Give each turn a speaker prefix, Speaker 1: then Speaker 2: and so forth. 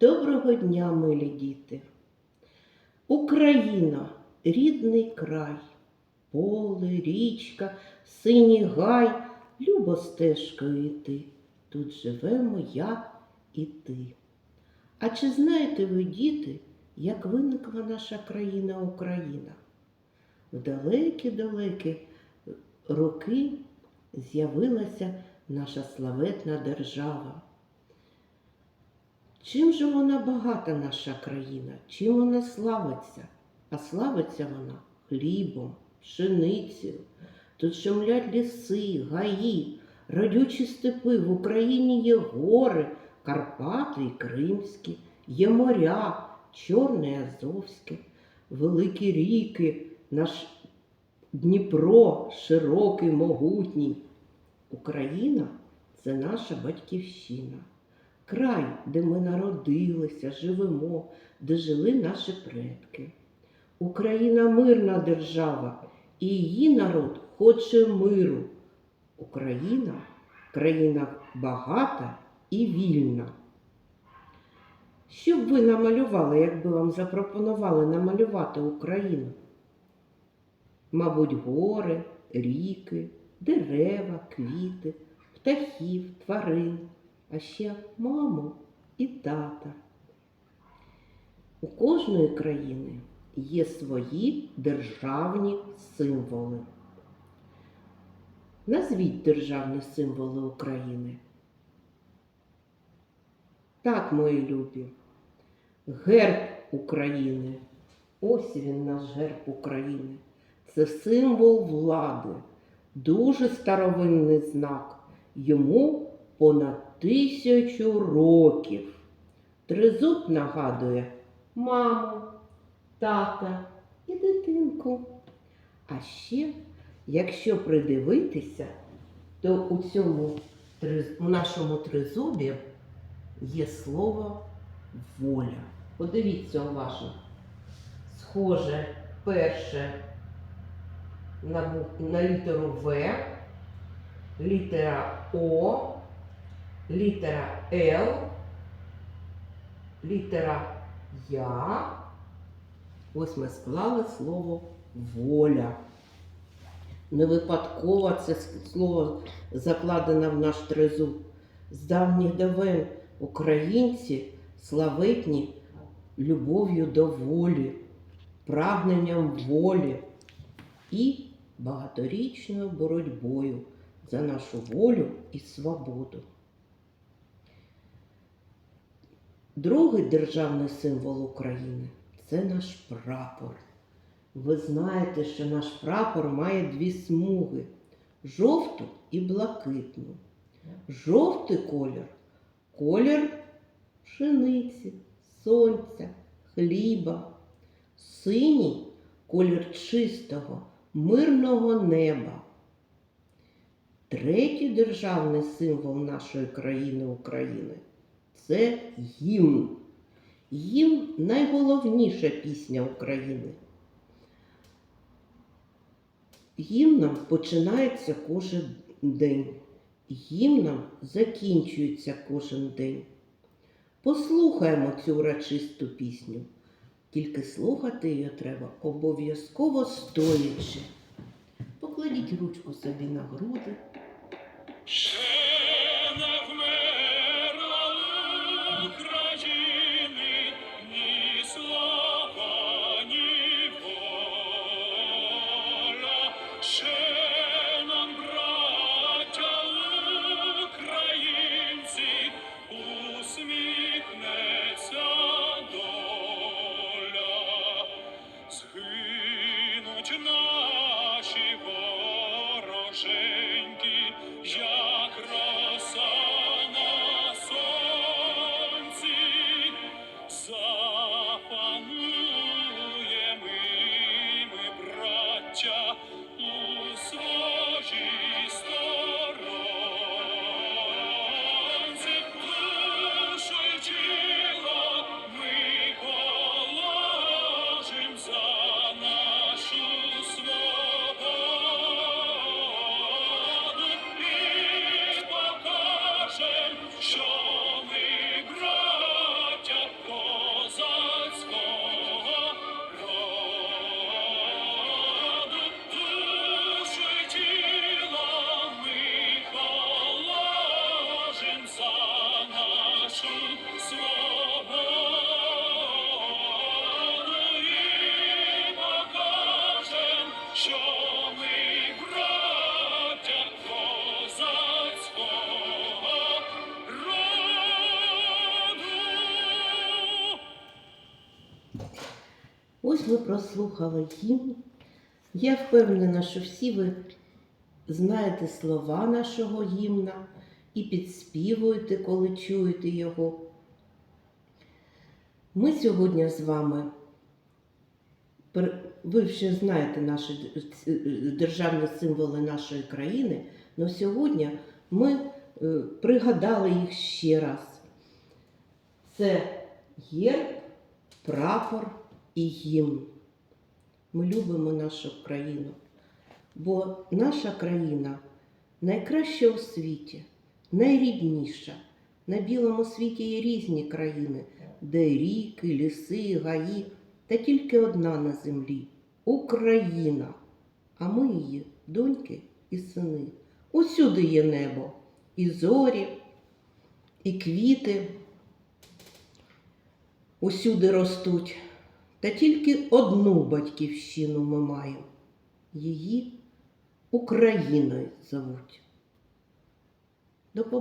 Speaker 1: Доброго дня, милі діти! Україна, рідний край, поле, річка, синій гай, любо стежкою йти. Тут живемо я і ти. А чи знаєте ви, діти, як виникла наша країна Україна? В далекі-далекі роки з'явилася наша славетна держава. Чим же вона багата, наша країна? Чим вона славиться? А славиться вона хлібом, пшеницею. Тут шумлять ліси, гаї, родючі степи. В Україні є гори, Карпати і Кримські, є моря, Чорне і Азовське, великі ріки, наш Дніпро широкий, могутній. Україна це наша батьківщина край, де ми народилися, живемо, де жили наші предки. Україна мирна держава, і її народ хоче миру. Україна країна багата і вільна. Що б ви намалювали, якби вам запропонували намалювати Україну? Мабуть, гори, ріки, дерева, квіти, птахів, тварин а ще маму і тата. У кожної країни є свої державні символи. Назвіть державні символи України. Так, мої любі, герб України. Ось він наш герб України. Це символ влади, дуже старовинний знак. Йому понад тисячу років. Тризуб нагадує маму, тата і дитинку. А ще, якщо придивитися, то у цьому у нашому тризубі є слово воля. Подивіться уважно. Схоже перше на, на літеру В, літера О, літера Л, літера Я. Ось ми склали слово воля. Не випадково це слово закладено в наш тризуб. З давніх давен українці славетні любов'ю до волі, прагненням волі і багаторічною боротьбою за нашу волю і свободу. Другий державний символ України це наш прапор. Ви знаєте, що наш прапор має дві смуги жовту і блакитну. Жовтий колір колір пшениці, сонця, хліба, синій колір чистого, мирного неба. Третій державний символ нашої країни України це гімн. Гімн найголовніша пісня України. Гімном починається кожен день. Гімном закінчується кожен день. Послухаємо цю урочисту пісню. Тільки слухати її треба обов'язково стоячи. Покладіть ручку собі на груди. Ось ви прослухали гімн. Я впевнена, що всі ви знаєте слова нашого гімна і підспівуєте, коли чуєте його. Ми сьогодні з вами, ви вже знаєте наші державні символи нашої країни, але сьогодні ми е, пригадали їх ще раз. Це герб, прапор і гімн. Ми любимо нашу країну, бо наша країна найкраща у світі, найрідніша. На білому світі є різні країни, де ріки, ліси, гаї, та тільки одна на землі Україна. А ми її доньки і сини. Усюди є небо, і зорі, і квіти. Усюди ростуть. Та тільки одну батьківщину ми маємо. Її Україною зовуть.